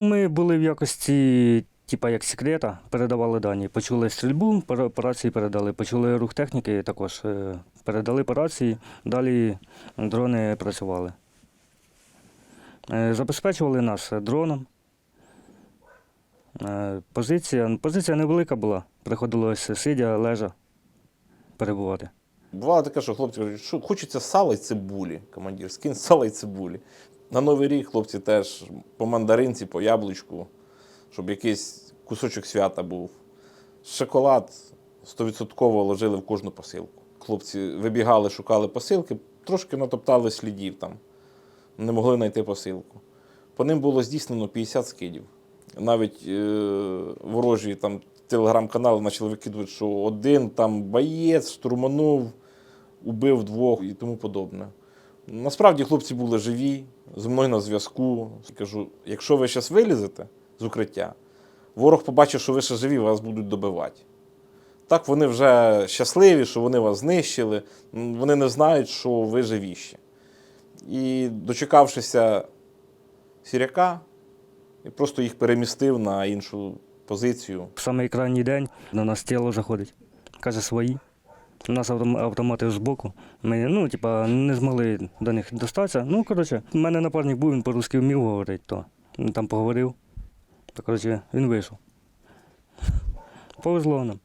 Ми були в якості, типа як секрета, передавали дані. Почули стрільбу, по рації передали. Почули рух техніки, також е, передали по рації. Далі дрони працювали. Е, Забезпечували нас дроном. Е, Позиція, позиція невелика була. Приходилось сидя, лежа перебувати. Бувало таке, що хлопці кажуть, що хочеться сала й цибулі. Командир, скинь сала й цибулі. На Новий рік хлопці теж по мандаринці, по яблучку, щоб якийсь кусочок свята був. Шоколад 100% ложили в кожну посилку. Хлопці вибігали, шукали посилки, трошки натоптали слідів там, не могли знайти посилку. По ним було здійснено 50 скидів. Навіть е, ворожі там телеграм-канали почали викидувати, що один там боєць штурманув, убив двох і тому подобне. Насправді хлопці були живі, зі мною на зв'язку. Кажу, якщо ви зараз вилізете з укриття, ворог побачить, що ви ще живі, вас будуть добивати. Так вони вже щасливі, що вони вас знищили, вони не знають, що ви живі ще. І дочекавшися сіряка, я просто їх перемістив на іншу позицію. В самий крайній день на нас тіло заходить. Каже, свої. У нас автомати з боку. Ми ну, типа, не змогли до них достатися. Ну, коротше, у мене напарник був, він по-русски вмів говорити, то там поговорив. То, коротше, він вийшов. Повезло нам.